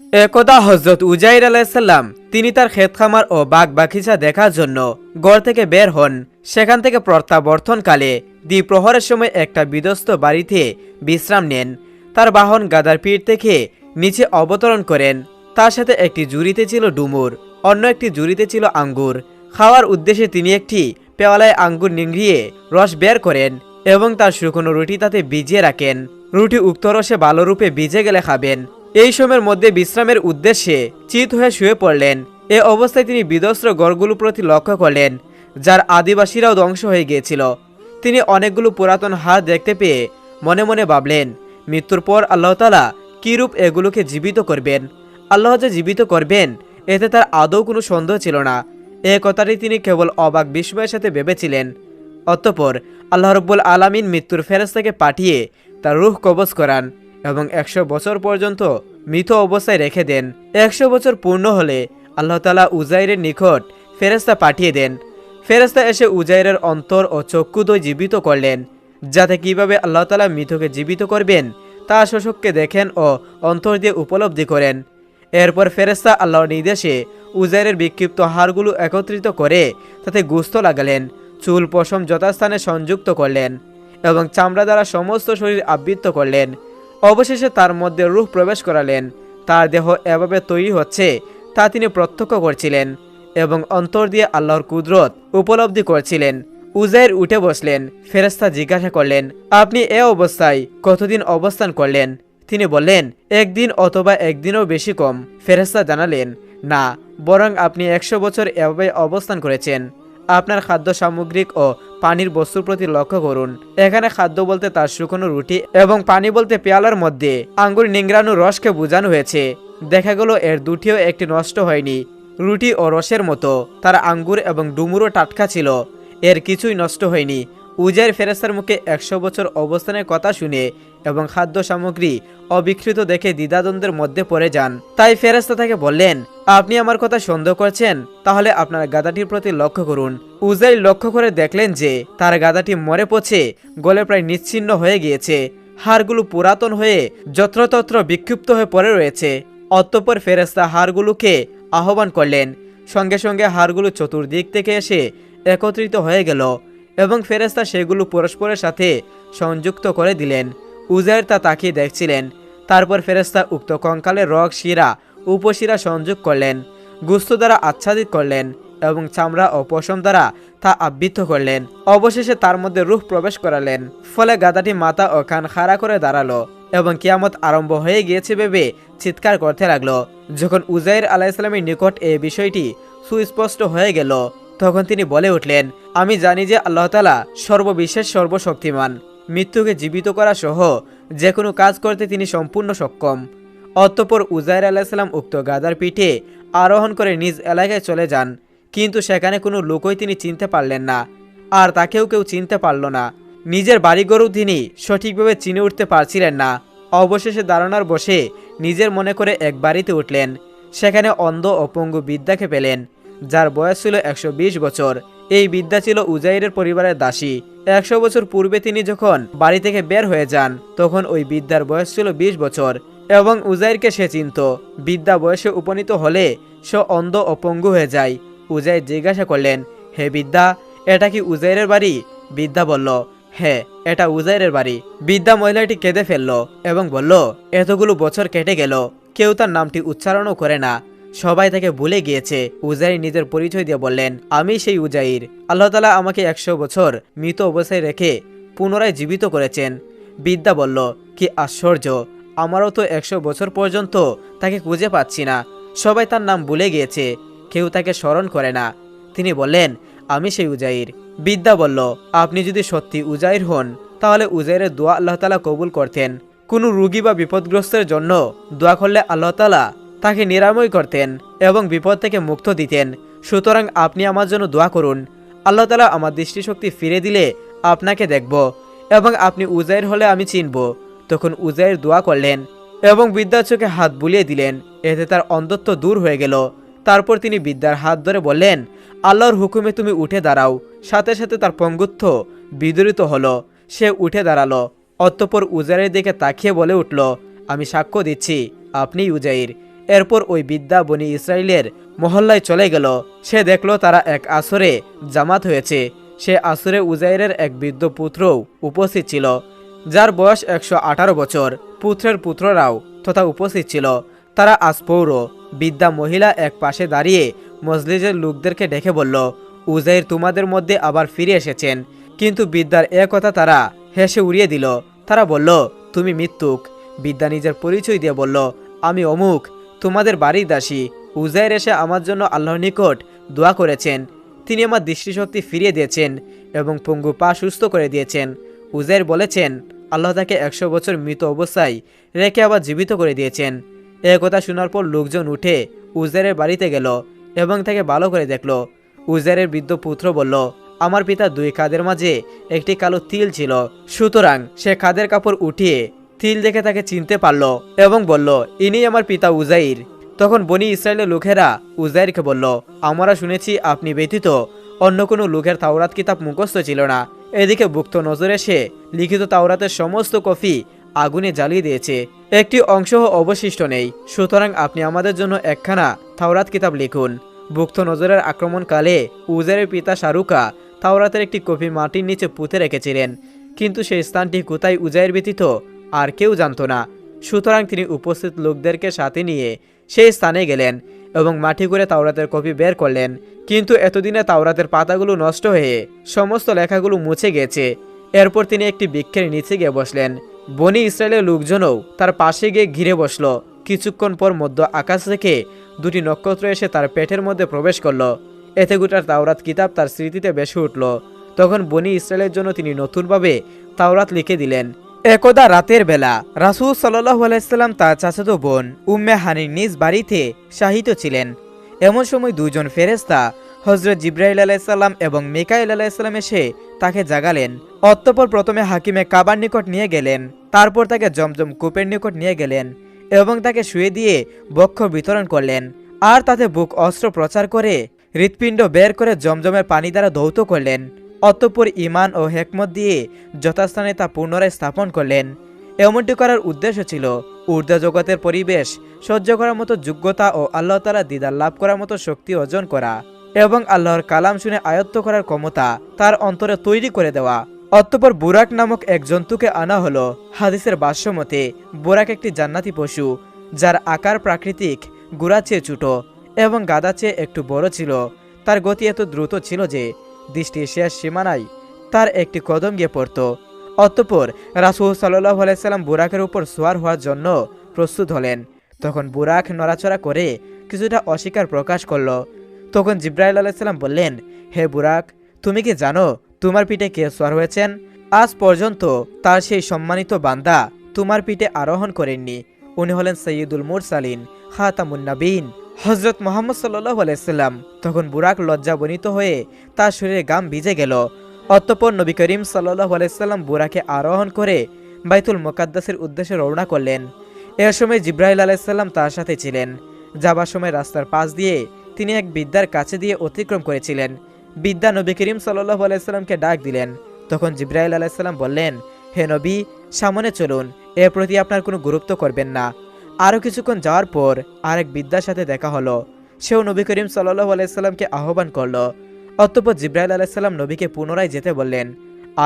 একদা হজরত উজাইর আলাইসাল্লাম তিনি তার ক্ষেত খামার ও বাগ বাগিচা দেখার জন্য গড় থেকে বের হন। সেখান থেকে প্রত্যাবর্তনকালে দ্বিপ্রহরের সময় একটা বিধ্বস্ত বাড়িতে বিশ্রাম নেন। তার বাহন গাদার পিঠ থেকে নিচে অবতরণ করেন। তার সাথে একটি জুড়িতে ছিল ডুমুর, অন্য একটি জুড়িতে ছিল আঙ্গুর। খাওয়ার উদ্দেশ্যে তিনি একটি পেওয়ালায় আঙ্গুর নিংড়িয়ে রস বের করেন এবং তার শুকনো রুটি তাতে ভিজিয়ে রাখেন। রুটি উক্ত রসে ভালোরূপে ভিজে গেলে খাবেন। এই সময়ের মধ্যে বিশ্রামের উদ্দেশ্যে চিত হয়ে শুয়ে পড়লেন। এ অবস্থায় তিনি বিধ্বস্ত গড়গুলোর প্রতি লক্ষ্য করলেন, যার আদিবাসীরাও ধ্বংস হয়ে গিয়েছিল। তিনি অনেকগুলো পুরাতন হাত দেখতে পেয়ে মনে মনে ভাবলেন, মৃত্যুর পর আল্লাহতালা কীরূপ এগুলোকে জীবিত করবেন? আল্লাহ যে জীবিত করবেন, এতে তার আদৌ কোনো সন্দেহ ছিল না। এ কথাটি তিনি কেবল অবাক বিস্ময়ের সাথে ভেবেছিলেন। অতঃপর আল্লাহ রব্বুল আলামিন মৃত্যুর ফেরেস্তাকে পাঠিয়ে তার রুহ কবজ করান। এবং একশো বছর পর্যন্ত মৃত অবস্থায় রেখে দেন। একশো বছর পূর্ণ হলে আল্লাহ তালা উজাইরের নিকট ফেরেস্তা পাঠিয়ে দেন। ফেরেস্তা এসে উজাইরের অন্তর ও চক্ষুদয় জীবিত করলেন। যাতে কীভাবে আল্লাহ তালা মৃতকে জীবিত করবেন, তা শোষককে দেখেন ও অন্তর দিয়ে উপলব্ধি করেন। এরপর ফেরেস্তা আল্লাহর নির্দেশে উজাইরের বিক্ষিপ্ত হাড়গুলো একত্রিত করে তাতে গুস্ত লাগালেন, চুল পশম যথাস্থানে সংযুক্ত করলেন এবং চামড়া দ্বারা সমস্ত শরীর আবৃত্ত করলেন। অবশেষে তার মধ্যে রূহ প্রবেশ করালেন। তার দেহ এভাবে তৈরি হচ্ছে, তা তিনি প্রত্যক্ষ করছিলেন এবং অন্তর দিয়ে আল্লাহর কুদরত উপলব্ধি করছিলেন। উজাইর উঠে বসলেন ফেরেস্তা জিজ্ঞাসা করলেন, আপনি এ অবস্থায় কতদিন অবস্থান করলেন? তিনি বললেন, একদিন অথবা একদিনও বেশি কম। ফেরেস্তা জানালেন, না, বরং আপনি একশো বছর এভাবে অবস্থান করেছেন। আপনার খাদ্য সামগ্রিক ও পানির বস্তুর প্রতি লক্ষ্য করুন। এখানে খাদ্য বলতে তার শুকনো রুটি এবং পানি বলতে পেয়ালার মধ্যে আঙ্গুর নিংড়ানো রসকে বোঝানো হয়েছে। দেখা গেল এর দুটিও একটি নষ্ট হয়নি। রুটি ও রসের মতো। তার আঙ্গুর এবং ডুমুরও টাটকা ছিল। এর কিছুই নষ্ট হয়নি। উজাইর ফেরেস্তার মুখে একশো বছর অবস্থানের কথা শুনে এবং খাদ্য সামগ্রী অবিকৃত দেখে দ্বিধাদ্বন্দ্বের মধ্যে পড়ে যান। তাই ফেরেস্তা তাকে বললেন, আপনি আমার কথা সন্দেহ করছেন? তাহলে আপনার গাদাটির প্রতি লক্ষ্য করুন। উজাই লক্ষ্য করে দেখলেন যে তার গাদাটি মরে পচে, গলে প্রায় নিচ্ছিন্ন হয়ে গিয়েছে। হাড়গুলো পুরাতন হয়ে যত্রতত্র বিক্ষিপ্ত হয়ে পড়ে রয়েছে। অতঃপর ফেরেস্তা হাড়গুলোকে আহ্বান করলেন। সঙ্গে সঙ্গে হাড়গুলো চতুর্দিক থেকে এসে একত্রিত হয়ে গেল। এবং ফেরেস্তা সেগুলো পরস্পরের সাথে সংযুক্ত করে দিলেন। উজাইর তা তাকিয়ে দেখছিলেন। তারপর ফেরেস্তা উক্ত কঙ্কালের রগ, শিরা, উপশিরা সংযোগ করলেন, গুস্ত দ্বারা আচ্ছাদিত করলেন এবং চামড়া ও পশম দ্বারা তা আবৃত করলেন। অবশেষে তার মধ্যে রূহ প্রবেশ করালেন। ফলে গাদাটি মাথা ও কান খাড়া করে দাঁড়াল এবং কিয়ামত আরম্ভ হয়ে গিয়েছে ভেবে চিৎকার করতে লাগল। যখন উজাইর আলাইসালামের নিকট এই বিষয়টি সুস্পষ্ট হয়ে গেল তখন তিনি বলে উঠলেন, আমি জানি যে আল্লাহ তালা সর্ববিশেষ সর্বশক্তিমান। মৃত্যুকে জীবিত করা সহ যে কোনো কাজ করতে তিনি সম্পূর্ণ সক্ষম। অতঃপর উজাইর আলাহিসাল্লাম উক্ত গাদার পিঠে আরোহণ করে নিজ এলাকায় চলে যান। কিন্তু সেখানে কোনো লোকই তিনি চিনতে পারলেন না। আর তাকেও কেউ চিনতে পারল না। নিজের বাড়িঘরও তিনি সঠিকভাবে চিনে উঠতে পারছিলেন না। অবশেষে দাঁড়ানোর বসে নিজের মনে করে এক বাড়িতে উঠলেন। সেখানে অন্ধ ও পঙ্গু বিদ্যাকে পেলেন। যার বয়স ছিল একশো বিশ বছর। এই বিদ্যা ছিল উজাইরের পরিবারের দাসী। একশো বছর পূর্বে তিনি যখন বাড়ি থেকে বের হয়ে যান, তখন ওই বিদ্যার বয়স ছিল ২০ বছর এবং উজাইরকে সে চিনত। বিদ্যা বয়সে উপনীত হলে সে অন্ধ ও পঙ্গু হয়ে যায়। উজাইর জিজ্ঞাসা করলেন, হে বিদ্যা, এটা কি উজাইরের বাড়ি? বিদ্যা বলল হ্যাঁ এটা উজাইরের বাড়ি। বিদ্যা মহিলাটি কেঁদে ফেলল এবং বলল, এতগুলো বছর কেটে গেল, কেউ তার নামটি উচ্চারণও করে না। সবাই তাকে ভুলে গিয়েছে, উজাইর নিজের পরিচয় দিয়ে বললেন, আমি সেই উজাইর। আল্লাহ তালা আমাকে একশো বছর মৃত অবস্থায় রেখে পুনরায় জীবিত করেছেন। বিদ্যা বলল, কি আশ্চর্য! আমারও তো একশো বছর পর্যন্ত তাকে খুঁজে পাচ্ছি না। সবাই তার নাম ভুলে গিয়েছে, কেউ তাকে স্মরণ করে না। তিনি বললেন, আমি সেই উজাইর। বিদ্যা বলল, আপনি যদি সত্যি উজাইর হন, তাহলে উজাইরের দোয়া আল্লাহ তালা কবুল করতেন। কোনো রুগী বা বিপদগ্রস্তের জন্য দোয়া করলে আল্লাহ তালা তাকে নিরাময় করতেন এবং বিপদ থেকে মুক্ত দিতেন। সুতরাং আপনি আমার জন্য দোয়া করুন। আল্লাহ তালা আমার দৃষ্টিশক্তি ফিরে দিলে আপনাকে দেখব এবং আপনি উজাইর হলে আমি চিনব। তখন উজাইর দোয়া করলেন এবং বিদ্যার চোখে হাত বুলিয়ে দিলেন। এতে তার অন্ধত্ব দূর হয়ে গেল। তারপর তিনি বিদ্যার হাত ধরে বললেন, আল্লাহর হুকুমে তুমি উঠে দাঁড়াও। সাথে সাথে তার পঙ্গুত্ব বিদরিত হলো। সে উঠে দাঁড়াল। অতঃপর উজাইরের দিকে তাকিয়ে বলে উঠল, আমি সাক্ষ্য দিচ্ছি আপনি উজাইর। এরপর ওই বিদ্যা বনি ইসরায়েলের মহল্লায় চলে গেল। সে দেখল তারা এক আসরে জামাত হয়েছে। সে আসরে উজাইরের এক বৃদ্ধ পুত্রও উপস্থিত ছিল, যার বয়স একশো আঠারো বছর। পুত্রের পুত্ররাও তথা উপস্থিত ছিল। তারা আজ পৌর। বিদ্যা মহিলা এক পাশে দাঁড়িয়ে মজলিজের লোকদেরকে ডেকে বলল, উজাইর তোমাদের মধ্যে আবার ফিরে এসেছেন। কিন্তু বিদ্যার এ কথা তারা হেসে উড়িয়ে দিল। তারা বলল, তুমি মৃত্যুক বিদ্যা নিজের পরিচয় দিয়ে বলল, আমি অমুক। তোমাদের বাড়ির দাসী উজাইর এসে আমার জন্য আল্লাহর নিকট দোয়া করেছেন। তিনি আমার দৃষ্টিশক্তি ফিরিয়ে দিয়েছেন এবং পঙ্গু পা সুস্থ করে দিয়েছেন। উজাইর বলেছেন, আল্লাহ তাকে একশো বছর মৃত অবস্থায় রেখে আবার জীবিত করে দিয়েছেন। এ কথা শোনার পর লোকজন উঠে উজাইরের বাড়িতে গেল এবং তাকে ভালো করে দেখল। উজাইরের বৃদ্ধ পুত্র বলল, আমার পিতা দুই খাদের মাঝে একটি কালো তিল ছিল। সুতরাং সে খাদের কাপড় উঠিয়ে তিল দেখে তাকে চিনতে পারল এবং বলল ইনি আমার পিতা উজাইর। তখন বনি ইসরায়েলের লোকেরা উজাইরকে বলল, আমরা শুনেছি আপনি ব্যতীত অন্য কোনো লোকের তাওরাত কিতাব মুখস্থ ছিল না। এদিকে ভুক্ত নজরে সে লিখিত তাওরাতের সমস্ত কফি আগুনে জ্বালিয়ে দিয়েছে। একটি অংশও অবশিষ্ট নেই। সুতরাং আপনি আমাদের জন্য একখানা তাওরাত কিতাব লিখুন। ভুক্ত নজরের আক্রমণকালে উজারের পিতা শাহরুখা তাওরাতের একটি কপি মাটির নিচে পুঁতে রেখেছিলেন। কিন্তু সেই স্থানটি কোথায় উজাইর ব্যতীত আর কেউ জানতো না। সুতরাং তিনি উপস্থিত লোকদেরকে সাথে নিয়ে সেই স্থানে গেলেন এবং মাটি করে তাওরাতের কপি বের করলেন। কিন্তু এতদিনে তাওরাতের পাতাগুলো নষ্ট হয়ে সমস্ত লেখাগুলো মুছে গেছে। এরপর তিনি একটি বৃক্ষের নিচে গিয়ে বসলেন। বনি ইসরায়েলের লোকজনও তার পাশে গিয়ে ঘিরে বসল। কিছুক্ষণ পর মধ্য আকাশ থেকে দুটি নক্ষত্র এসে তার পেটের মধ্যে প্রবেশ করল। এতে গোটার তাওরাত কিতাব তার স্মৃতিতে বেশি উঠল। তখন বনি ইসরায়েলের জন্য তিনি নতুনভাবে তাওরাত লিখে দিলেন। একদা রাতের বেলা রাসুল সাল্লাহ আলাইসাল্লাম তার চাচাতো বোন উম্মে হানির নিজ বাড়িতে শাহিত ছিলেন। এমন সময় দুজন ফেরেস্তা হজরত জিব্রাইল আলাইসাল্লাম এবং মিকাইল আলাইসাল্লাম এসে তাকে জাগালেন। অতঃপর প্রথমে হাকিমে কাবার নিকট নিয়ে গেলেন, তারপর তাকে জমজম কূপের নিকট নিয়ে গেলেন এবং তাকে শুয়ে দিয়ে বক্ষ বিতরণ করলেন আর তাতে বুক অস্ত্র প্রচার করে হৃৎপিণ্ড বের করে জমজমের পানি দ্বারা ধৌত করলেন। অতঃপর ইমান ও হেকমত দিয়ে যথাস্থানে তা পুনরায় স্থাপন করলেন। এমনটি করার উদ্দেশ্য ছিল ঊর্ধ্ব জগতের পরিবেশ সহ্য করার মতো যোগ্যতা ও আল্লাহ তালা দিদার লাভ করার মতো শক্তি অর্জন করা এবং আল্লাহর কালাম শুনে আয়ত্ত করার ক্ষমতা তার অন্তরে তৈরি করে দেওয়া। অতঃপর বুরাক নামক এক জন্তুকে আনা হলো। হাদিসের ভাষ্যমতে বুরাক একটি জান্নাতি পশু, যার আকার প্রাকৃতিক, গুড়া চেয়ে ছোটো এবং গাদা চেয়ে একটু বড় ছিল। তার গতি এত দ্রুত ছিল যে দৃষ্টির শেষ সীমানায় তার একটি কদম গিয়ে পড়ত। অতঃপর রাসুল সাল্লাহ আলাইসাল্লাম বুরাকের উপর সোয়ার হওয়ার জন্য প্রস্তুত হলেন। তখন বুরাক নড়াচড়া করে কিছুটা অস্বীকার প্রকাশ করল। তখন জিব্রাইল আলাইসাল্লাম বললেন, হে বুরাক, তুমি কি জানো তোমার পিঠে কে সোয়ার হয়েছেন? আজ পর্যন্ত তার সেই সম্মানিত বান্দা তোমার পিঠে আরোহণ করেননি। উনি হলেন সৈয়দুল মুরসালিন খাতামুন্নাবিন হজরত মোহাম্মদ সাল্লাহ আলাইসাল্লাম তখন বুরাক লজ্জাবনিত হয়ে তার শরীরে গাম ভিজে গেল। অতঃপর নবী করিম সাল্লাহ আলাইসাল্লাম বুরাকে আরোহণ করে বাইতুল মোকাদ্দাসের উদ্দেশ্যে রওনা করলেন। এ সময় জিব্রাহিল আলাইসাল্লাম তার সাথে ছিলেন। যাবার সময় রাস্তার পাশ দিয়ে তিনি এক বিদ্যার কাছে দিয়ে অতিক্রম করেছিলেন। বিদ্যা নবী করিম সাল্লাহ আলাইসাল্লামকে ডাক দিলেন। তখন জিব্রাহিল আলাইসাল্লাম বললেন, হে নবী, সামনে চলুন। এর প্রতি আপনার কোনো গুরুত্ব করবেন না। আরও কিছুক্ষণ যাওয়ার পর আরেক বিদ্যার সাথে দেখা হলো। সেও নবী করিম সাল্লাহ আলাইসাল্লামকে আহ্বান করল। অতঃপর জিব্রাইল আলাইসাল্লাম নবীকে পুনরায় যেতে বললেন।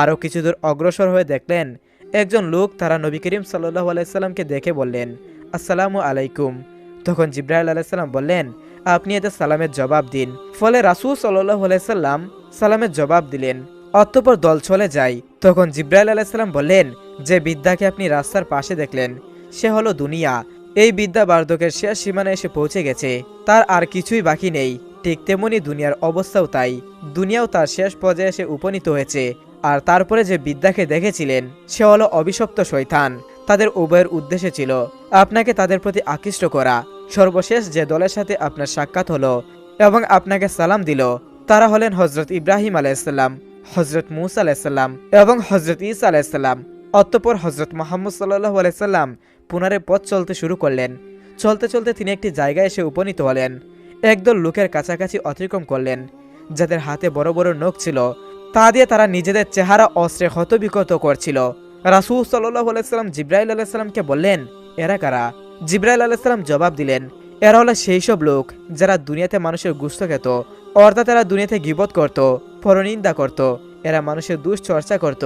আরও কিছু দূর অগ্রসর হয়ে দেখলেন, একজন লোক তারা নবী করিম সাল্লাহ আলাইসাল্লামকে দেখে বললেন, আসসালামু আলাইকুম। তখন জিব্রাইল আলাইসাল্লাম বললেন, আপনি এতে সালামের জবাব দিন। ফলে রাসুল সাল্লাহ আলাইসাল্লাম সালামের জবাব দিলেন। অতঃপর দল চলে যায়। তখন জিব্রাইল আলাইসাল্লাম বললেন, যে বিদ্যাকে আপনি রাস্তার পাশে দেখলেন, সে হলো দুনিয়া। এই বিদ্যা বার্ধকের শেষ সীমানা এসে পৌঁছে গেছে। তার আর কিছুই বাকি নেই। ঠিক তেমনি দুনিয়ার অবস্থাও তাই। দুনিয়াও তার শেষ পর্যায়ে এসে উপনীত হয়েছে। আর তারপরে যে বিদ্যাকে দেখেছিলেন, সে হলো অভিশপ্ত শৈতান তাদের উভয়ের উদ্দেশ্য ছিল, আপনাকে তাদের প্রতি আকৃষ্ট করা। সর্বশেষ যে দলের সাথে আপনার সাক্ষাৎ হলো এবং আপনাকে সালাম দিল, তারা হলেন হজরত ইব্রাহিম আলাইসাল্লাম হজরত মুসা আলাইসাল্লাম এবং হজরত ইসা আলাইসাল্লাম অতঃপর হজরত মোহাম্মদ সাল্লাহ আলাইসাল্লাম পুনরায় পথ চলতে শুরু করলেন। চলতে চলতে তিনি একটি জায়গায় এসে উপনীত হলেন। একদল লোকের কাছাকাছি অতিক্রম করলেন। যাদের হাতে বড় বড় নখ ছিল, তা দিয়ে তারা নিজেদের চেহারা অস্ত্রে হতবিকত করছিল। রাসুল সাল্লাহ আলাইসাল্লাম জিব্রাইল আলাইসাল্লামকে বললেন, এরা কারা? জিব্রাইল আলাইসাল্লাম জবাব দিলেন, এরা হলো সেই সব লোক যারা দুনিয়াতে মানুষের গুস্ত খেত, অর্থাৎ এরা দুনিয়াতে গিবত করত, পরনিন্দা করত, এরা মানুষের দুশ্চর্চা করত।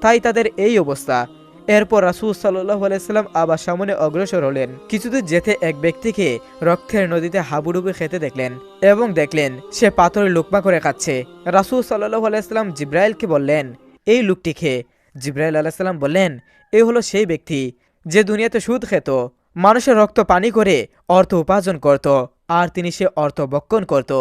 তাই তাদের এই অবস্থা। এরপর রাসুল সাল্লাহ আলাইসাল্লাম আবার সামনে অগ্রসর হলেন। কিছুদূর যেতে এক ব্যক্তিকে রক্তের নদীতে হাবুডুবু খেতে দেখলেন এবং দেখলেন সে পাথরে লুকমা করে খাচ্ছে রাসুল সাল্লাহ আলাইসাল্লাম জিব্রাইলকে বললেন, এই লোকটি খেয়ে জিব্রাইল আলাইসাল্লাম বললেন এই হলো সেই ব্যক্তি যে দুনিয়াতে সুদ খেত, মানুষের রক্ত পানি করে অর্থ উপার্জন করত, আর তিনি সে অর্থ বক্ষণ করত।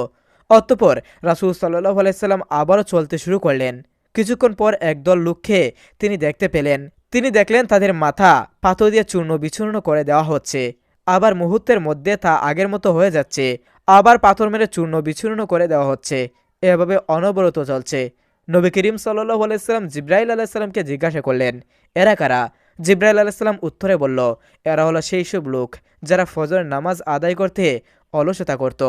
অতঃপর রাসুল সাল্লাহ আলাইসাল্লাম আবারও চলতে শুরু করলেন। কিছুক্ষণ পর একদল লোককে তিনি দেখতে পেলেন তিনি দেখলেন তাদের মাথা পাথর দিয়ে চূর্ণ বিচূর্ণ করে দেওয়া হচ্ছে। আবার মুহূর্তের মধ্যে তা আগের মতো হয়ে যাচ্ছে। আবার পাথর মেরে চূর্ণ বিচূর্ণ করে দেওয়া হচ্ছে। এভাবে অনবরত চলছে। নবী করিম সাল্লাহ আলাইসাল্লাম জিব্রাইল আলাইসাল্লামকে জিজ্ঞাসা করলেন, এরা কারা? জিব্রাইল আলাইসাল্লাম উত্তরে বলল, এরা হলো সেই সব লোক যারা ফজর নামাজ আদায় করতে অলসতা করত।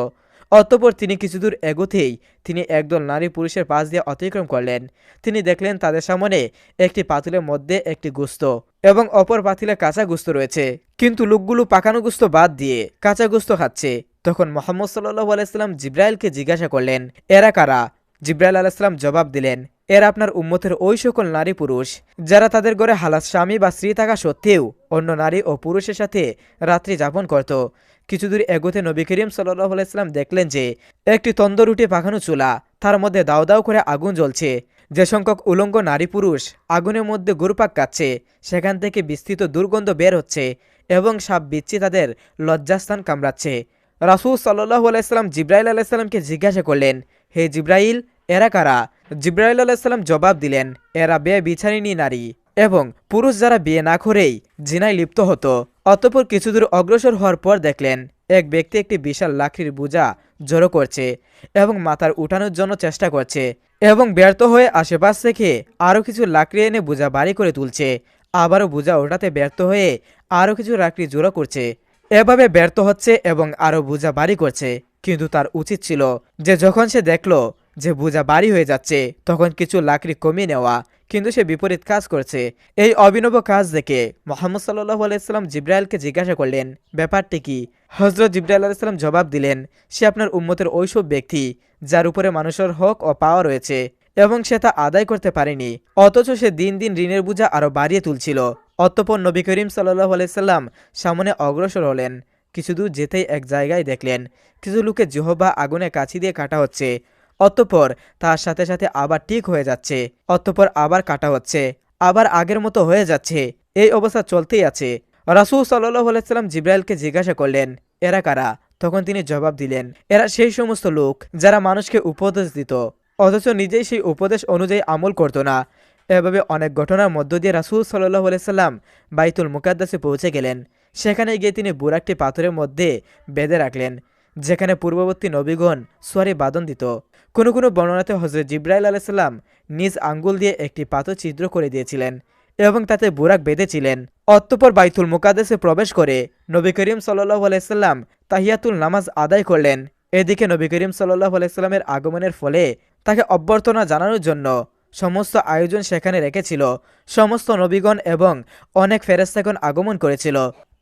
অতঃপর তিনি কিছুদূর এগোতেই তিনি একদল নারী পুরুষের পাশ দিয়ে অতিক্রম করলেন। তিনি দেখলেন তাদের সামনে একটি পাতিলের মধ্যে একটি গুস্ত এবং অপর পাতিলে কাঁচা গুস্ত রয়েছে। কিন্তু লোকগুলো পাকানো গুস্ত বাদ দিয়ে কাঁচা গুস্ত খাচ্ছে। তখন মোহাম্মদ সাল্লাহ আলাইসাল্লাম জিব্রাইলকে জিজ্ঞাসা করলেন, এরা কারা? জিব্রাইল আলাইসাল্লাম জবাব দিলেন, এরা আপনার উম্মতের ওই সকল নারী পুরুষ, যারা তাদের ঘরে হালাত স্বামী বা স্ত্রী থাকা সত্ত্বেও অন্য নারী ও পুরুষের সাথে রাত্রি যাপন করত। কিছুদূর এগোতে নবী করিম সাল্লাহ আলাইসাল্লাম দেখলেন যে, একটি তন্দরুটি পাখানো চুলা, তার মধ্যে দাও দাও করে আগুন জ্বলছে। যে সংখ্যক উলঙ্গ নারী পুরুষ আগুনের মধ্যে গুরুপাক কাচ্ছে, সেখান থেকে বিস্তৃত দুর্গন্ধ বের হচ্ছে এবং সাপ বিচ্ছি তাদের লজ্জাস্থান কামড়াচ্ছে। রাসুল সাল্লাহ আলাইসাল্লাম জিব্রাইল আলাইসাল্লামকে জিজ্ঞাসা করলেন হে জিব্রাইল, এরা কারা? জিব্রাইল আলাইসাল্লাম জবাব দিলেন, এরা বে বিছানিনী নারী এবং পুরুষ যারা বিয়ে না করেই জিনায় লিপ্ত হতো। অতপর কিছুদূর অগ্রসর হওয়ার পর দেখলেন, এক ব্যক্তি একটি বিশাল লাকড়ির বোঝা জড়ো করছে এবং মাথার উঠানোর জন্য চেষ্টা করছে এবং ব্যর্থ হয়ে আশেপাশ থেকে আরও কিছু লাকড়ি এনে বোঝা বাড়ি করে তুলছে। আবারও বোঝা ওঠাতে ব্যর্থ হয়ে আরও কিছু লাকড়ি জোড়ো করছে। এভাবে ব্যর্থ হচ্ছে এবং আরও বোঝা বাড়ি করছে। কিন্তু তার উচিত ছিল যে যখন সে দেখল যে বোঝা বাড়ি হয়ে যাচ্ছে, তখন কিছু লাকড়ি কমিয়ে নেওয়া। কিন্তু সে বিপরীত কাজ করছে। এই অভিনব কাজ দেখে মোহাম্মদ সাল্লাহ আলাইসাল্লাম জিব্রাইলকে জিজ্ঞাসা করলেন, ব্যাপারটি কি? হজরত জিব্রাইল আলাইসাল্লাম জবাব দিলেন, সে আপনার উম্মতের ওইসব ব্যক্তি, যার উপরে মানুষের হক ও পাওয়া রয়েছে, এবং সে তা আদায় করতে পারেনি। অথচ সে দিন দিন ঋণের বোঝা আরও বাড়িয়ে তুলছিল। অতঃপর নবী করিম সাল্লাহ আলাইসাল্লাম সামনে অগ্রসর হলেন। কিছু দূর যেতেই এক জায়গায় দেখলেন, কিছু লোকে জহবা আগুনে কাছি দিয়ে কাটা হচ্ছে। অতঃপর তার সাথে সাথে আবার ঠিক হয়ে যাচ্ছে, অতঃপর আবার কাটা হচ্ছে, আবার আগের মতো হয়ে যাচ্ছে। এই অবস্থা চলতেই আছে। রাসুল আলাইসাল্লাম জিব্রাইলকে জিজ্ঞাসা করলেন, এরা কারা? তখন তিনি জবাব দিলেন, এরা সেই সমস্ত লোক যারা মানুষকে উপদেশ দিত, অথচ নিজেই সেই উপদেশ অনুযায়ী আমল করতো না। এভাবে অনেক ঘটনার মধ্য দিয়ে রাসুল সাল্লাহ আলাইসাল্লাম বাইতুল মুকাদ্দাসে পৌঁছে গেলেন। সেখানে গিয়ে তিনি বুরাকটি পাথরের মধ্যে বেঁধে রাখলেন, যেখানে পূর্ববর্তী নবীগণ সোয়ারি বাদন দিত। কোনো কোনো বর্ণনাতে হজরত জিব্রাইল আলাইসাল্লাম নিজ আঙ্গুল দিয়ে একটি পাথর ছিদ্র করে দিয়েছিলেন এবং তাতে বুরাক বেঁধেছিলেন। অতঃপর বাইতুল মুকাদ্দেসে প্রবেশ করে নবী করিম সাল্লাহ আলাইসাল্লাম তাহিয়াতুল নামাজ আদায় করলেন। এদিকে নবী করিম সাল্লাহ আলাইস্লামের আগমনের ফলে তাকে অভ্যর্থনা জানানোর জন্য সমস্ত আয়োজন সেখানে রেখেছিল, সমস্ত নবীগণ এবং অনেক ফেরেস্তাগণ আগমন করেছিল।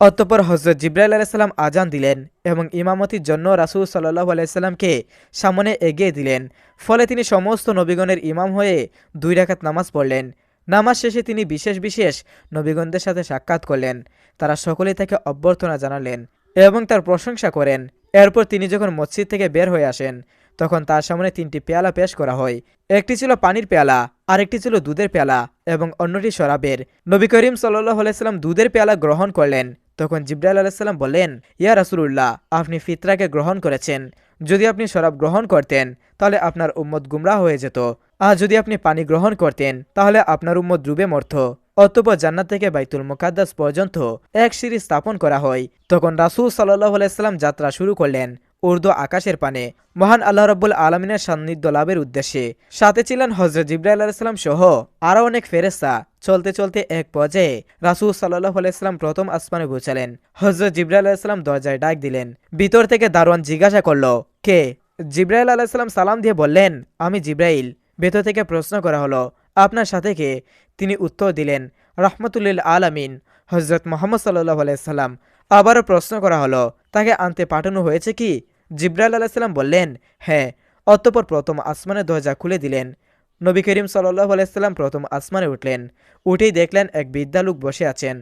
অতঃপর হজরত জিব্রাইল আলাইসাল্লাম আজান দিলেন এবং ইমামতির জন্য রাসুল সাল্লাহ আলাইসাল্লামকে সামনে এগিয়ে দিলেন। ফলে তিনি সমস্ত নবীগণের ইমাম হয়ে দুই রাকাত নামাজ পড়লেন। নামাজ শেষে তিনি বিশেষ বিশেষ নবীগণদের সাথে সাক্ষাৎ করলেন। তারা সকলেই তাকে অভ্যর্থনা জানালেন এবং তার প্রশংসা করেন। এরপর তিনি যখন মসজিদ থেকে বের হয়ে আসেন, তখন তার সামনে তিনটি পেয়ালা পেশ করা হয়। একটি ছিল পানির পেয়ালা, আরেকটি ছিল দুধের পেয়ালা এবং অন্যটি শরাবের। নবী করিম সাল্লাহ আলাইসাল্লাম দুধের পেয়ালা গ্রহণ করলেন। তখন জিব্রাইল আলাইসাল্লাম বললেন, ইয়া রাসুলুল্লাহ, আপনি ফিতরাকে গ্রহণ করেছেন। যদি আপনি শরাব গ্রহণ করতেন, তাহলে আপনার উম্মত গুমরা হয়ে যেত। আর যদি আপনি পানি গ্রহণ করতেন, তাহলে আপনার উম্মত ডুবে মরত। অতপর জান্নাত থেকে বাইতুল মুকাদ্দাস পর্যন্ত এক সিঁড়ি স্থাপন করা হয়। তখন রাসুল সাল্লাহ আলাইসাল্লাম যাত্রা শুরু করলেন। উর্দু আকাশের পানে। মহান আল্লাহ রব্বুল আলমিনের সান্নিধ্য লাভের উদ্দেশ্যে। সাথে ছিলেন হজরত জিব্রাইল আলাইসাল্লাম সহ আরও অনেক ফেরেস্তা চলতে চলতে এক পর্যায়ে রাসুল সাল্লাহ আলাইসাল্লাম প্রথম আসমানে পৌঁছালেন। হজরত জিব্রাইল আলাইসাল্লাম দরজায় ডাক দিলেন। ভিতর থেকে দারোয়ান জিজ্ঞাসা করল, কে? জিব্রাইল আলাইসাল্লাম সালাম দিয়ে বললেন, আমি জিব্রাইল। ভেতর থেকে প্রশ্ন করা হলো, আপনার সাথে কে? তিনি উত্তর দিলেন, রহমতুল্লিল আলামিন। হজরত মোহাম্মদ সাল্লাহ আলাইসাল্লাম আবারও প্রশ্ন করা হলো, তাকে আনতে পাঠানো হয়েছে কি? জিব্রাইল আলাইসাল্লাম বললেন হ্যাঁ অতঃপর প্রথম আসমানের দরজা খুলে দিলেন। নবী করিম সাল্লাহ আলাইসাল্লাম প্রথম আসমানে উঠলেন, উঠেই দেখলেন এক বৃদ্ধা লোক বসে আছেন।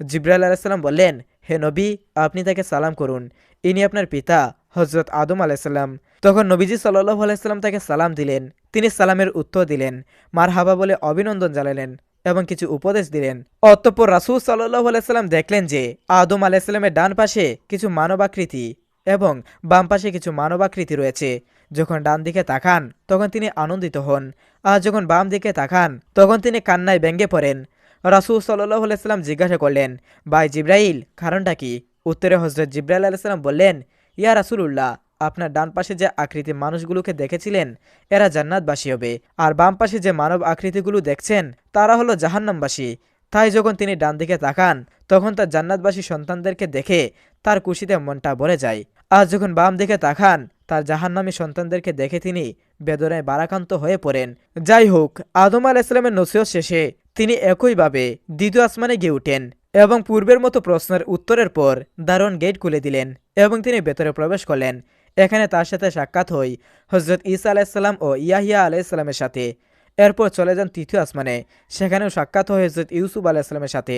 জিব্রাইল আলাইসাল্লাম বললেন, হে নবী, আপনি তাকে সালাম করুন। ইনি আপনার পিতা হজরত আদম আলাইসাল্লাম তখন নবীজি সাল্লাহ আলাইসাল্লাম তাকে সালাম দিলেন। তিনি সালামের উত্তর দিলেন মার হাবা বলে অভিনন্দন জানালেন এবং কিছু উপদেশ দিলেন। অতঃপর রাসুল সাল্লাহ আলাইসাল্লাম দেখলেন যে আদম আলাইসাল্লামের ডান পাশে কিছু মানবাকৃতি। এবং বাম পাশে কিছু মানবাকৃতি রয়েছে। যখন ডান দিকে তাকান, তখন তিনি আনন্দিত হন। আর যখন বাম দিকে তাকান, তখন তিনি কান্নায় ব্যঙ্গে পড়েন। রাসুল সাল্লাহ আলাইসাল্লাম জিজ্ঞাসা করলেন, ভাই জিব্রাইল, কারণটা কি? উত্তরে হজরত জিব্রাইল আলাইসাল্লাম বললেন, ইয়া রাসুলুল্লাহ, আপনার ডান পাশে যে আকৃতির মানুষগুলোকে দেখেছিলেন, এরা জান্নাতবাসী হবে। আর বাম পাশে যে মানব আকৃতিগুলো দেখছেন, তারা হলো জাহান্নামবাসী। তাই যখন তিনি ডান দিকে তাকান, তখন তার জান্নাতবাসী সন্তানদেরকে দেখে তার খুশিতে মনটা ভরে যায়। আর যখন বাম দিকে তাকান, তার জাহান্নামী সন্তানদেরকে দেখে তিনি বেদনায় বারাকান্ত হয়ে পড়েন। যাই হোক, আদম আল ইসলামের নসিহত শেষে তিনি একইভাবে দ্বিতীয় আসমানে গিয়ে উঠেন এবং পূর্বের মতো প্রশ্নের উত্তরের পর দারুণ গেট খুলে দিলেন এবং তিনি ভেতরে প্রবেশ করলেন। এখানে তার সাথে সাক্ষাৎ হই হজরত ঈসা আলাইসাল্লাম ও ইয়াহিয়া আলাইসাল্লামের সাথে। এরপর চলে যান তৃতীয় আসমানে, সেখানেও সাক্ষাৎ হয় হজরত ইউসুফ আলাইসাল্লামের সাথে।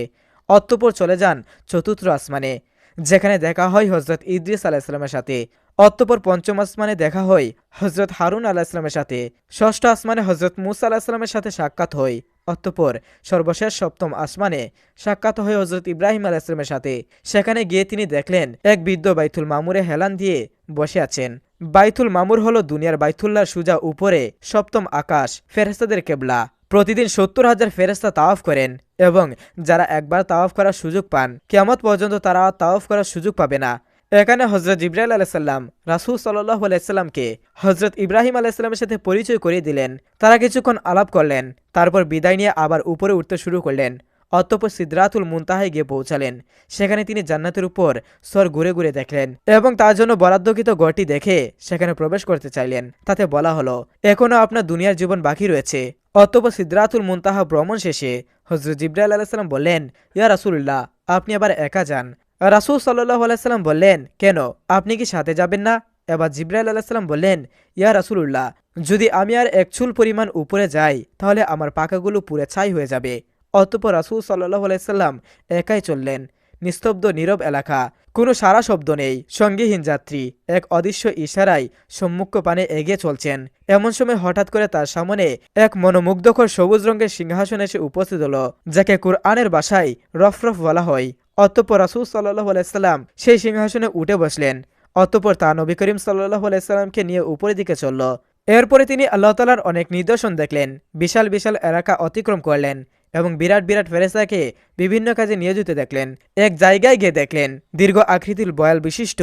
অতঃপর চলে যান চতুর্থ আসমানে। যেখানে দেখা হয় হজরত ইদ্রিস আলাইসাল্লামের সাথে। অতঃপর পঞ্চম আসমানে দেখা হয় হজরত হারুন আলাহিসামের সাথে। ষষ্ঠ আসমানে হজরত মুসা আলাহিসামের সাথে সাক্ষাৎ হয়। অতঃপর সর্বশেষ সপ্তম আসমানে সাক্ষাৎ হয় হজরত ইব্রাহিম আলাহিসামের সাথে। সেখানে গিয়ে তিনি দেখলেন, এক বৃদ্ধ বাইতুল মামুরে হেলান দিয়ে বসে আছেন। বাইতুল মামুর হলো দুনিয়ার বাইতুল্লার সুজা উপরে সপ্তম আকাশ ফেরেস্তাদের কেবলা। প্রতিদিন সত্তর হাজার ফেরেস্তা তাওয়াফ করেন। এবং যারা একবার তাওয়াফ করার সুযোগ পান কেমত পর্যন্ত তারা তাওয়াফ করার সুযোগ পাবে না। এখানে হজরত ইব্রাহিম আলাইসাল্লাম রাসুল সাল্লাহ আলাইসাল্লামকে হজরত ইব্রাহিম আলাইসাল্লামের সাথে পরিচয় করিয়ে দিলেন। তারা কিছুক্ষণ আলাপ করলেন, তারপর বিদায় নিয়ে আবার উপরে উঠতে শুরু করলেন। অতঃপর সিদ্রাতুল মুনতাহায় গিয়ে পৌঁছালেন। সেখানে তিনি জান্নাতের উপর স্বর ঘুরে ঘুরে দেখলেন এবং তার জন্য বরাদ্দকৃত গড়টি দেখে সেখানে প্রবেশ করতে চাইলেন। তাতে বলা হলো এখনও আপনার দুনিয়ার জীবন বাকি রয়েছে। অতঃপর সিদ্রাতুল মুনতাহা ভ্রমণ শেষে হজরত জিব্রাইল আলাইসাল্লাম বললেন, ইয়া রাসুল্লাহ আপনি আবার একা যান। রাসুল সাল্লাহ আলাইসাল্লাম বললেন, কেন, আপনি কি সাথে যাবেন না? এবার জিব্রাইল আলাইসাল্লাম বললেন, ইয়া রাসুলুল্লাহ, যদি আমি আর এক চুল পরিমাণ উপরে যাই, তাহলে আমার পাকাগুলো পুরে ছাই হয়ে যাবে। অতঃপর রাসুল সাল্লাহ আলাইসাল্লাম একাই চললেন। নিস্তব্ধ, নীরব এলাকা। কোনো সারা শব্দ নেই। সঙ্গীহীন যাত্রী। এক অদৃশ্য ইশারায় সম্মুখ পানে এগিয়ে চলছেন। এমন সময় হঠাৎ করে তার সামনে এক মনোমুগ্ধকর সবুজ রঙের সিংহাসন এসে উপস্থিত হল, যাকে কুরআনের বাসায় রফরফ বলা হয়। অতঃপর রাসুল সাল্লাহ আলাইসাল্লাম সেই সিংহাসনে উঠে বসলেন। অতঃপর তা নবী করিম সাল্লাহ আলাইসাল্লামকে নিয়ে উপরের দিকে চলল। এরপরে তিনি আল্লাহ তালার অনেক নিদর্শন দেখলেন। বিশাল বিশাল এলাকা অতিক্রম করলেন। এবং বিরাট বিরাট ফেরেস্তাকে বিভিন্ন কাজে নিয়োজিত দেখলেন। এক জায়গায় গিয়ে দেখলেন, দীর্ঘ আকৃতির বয়াল বিশিষ্ট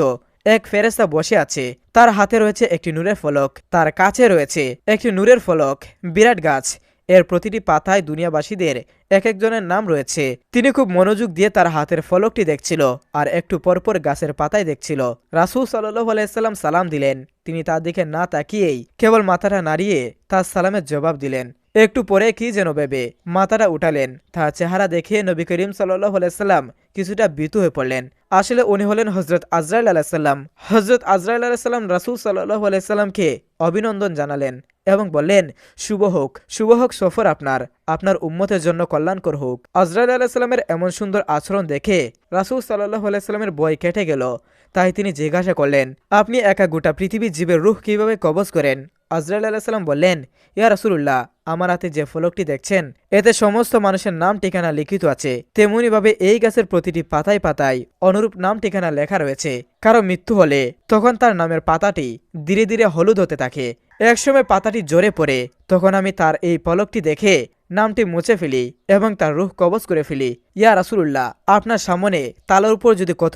এক ফেরেস্তা বসে আছে। তার হাতে রয়েছে একটি নূরের ফলক, তার কাছে রয়েছে একটি নূরের ফলক, বিরাট গাছ। এর প্রতিটি পাতায় দুনিয়াবাসীদের এক একজনের নাম রয়েছে। তিনি খুব মনোযোগ দিয়ে তার হাতের ফলকটি দেখছিল আর একটু পরপর গাছের পাতায় দেখছিল। রাসুল সাল্লাহ আলাইসাল্লাম সালাম দিলেন। তিনি তার দিকে না তাকিয়েই কেবল মাথাটা নাড়িয়ে তার সালামের জবাব দিলেন। একটু পরে কি যেন ভেবে মাথাটা উঠালেন। তার চেহারা দেখে নবী করিম সাল্লাহ আলাইসাল্লাম কিছুটা বিতু হয়ে পড়লেন। আসলে উনি হলেন হজরত আজরাইল আলাহিসাল্লাম হজরত আজরাইল আলাহিসাল্লাম রাসুল সাল্লাহ আলাইসাল্লামকে অভিনন্দন জানালেন এবং বললেন, শুভ হোক শুভ হোক সফর আপনার। আপনার উম্মতের জন্য কল্যাণকর হোক। আজরাইল আলাহিসাল্লামের এমন সুন্দর আচরণ দেখে রাসুল সাল্লাহ আলাইসাল্লামের বই কেটে গেল। তাই তিনি জিজ্ঞাসা করলেন, আপনি একা গোটা পৃথিবীর জীবের রুখ কীভাবে কবজ করেন? আজরাইল আলাহিসাল্লাম বললেন, ইয়া রাসুল্লাহ আমার হাতে যে ফলকটি দেখছেন, এতে সমস্ত মানুষের নাম, ঠিকানা লিখিত আছে। তেমনিভাবে এই গাছের প্রতিটি পাতায় পাতায় অনুরূপ নাম, ঠিকানা লেখা রয়েছে। কারও মৃত্যু হলে তখন তার নামের পাতাটি ধীরে ধীরে হলুদ হতে থাকে। একসময় পাতাটি জোরে পড়ে, তখন আমি তার এই পলকটি দেখে নামটি মুছে ফেলি এবং তার রুহ কবজ করে ফেলি। ইয়া রাসুল্লাহ আপনার সামনে তালার উপর যদি কত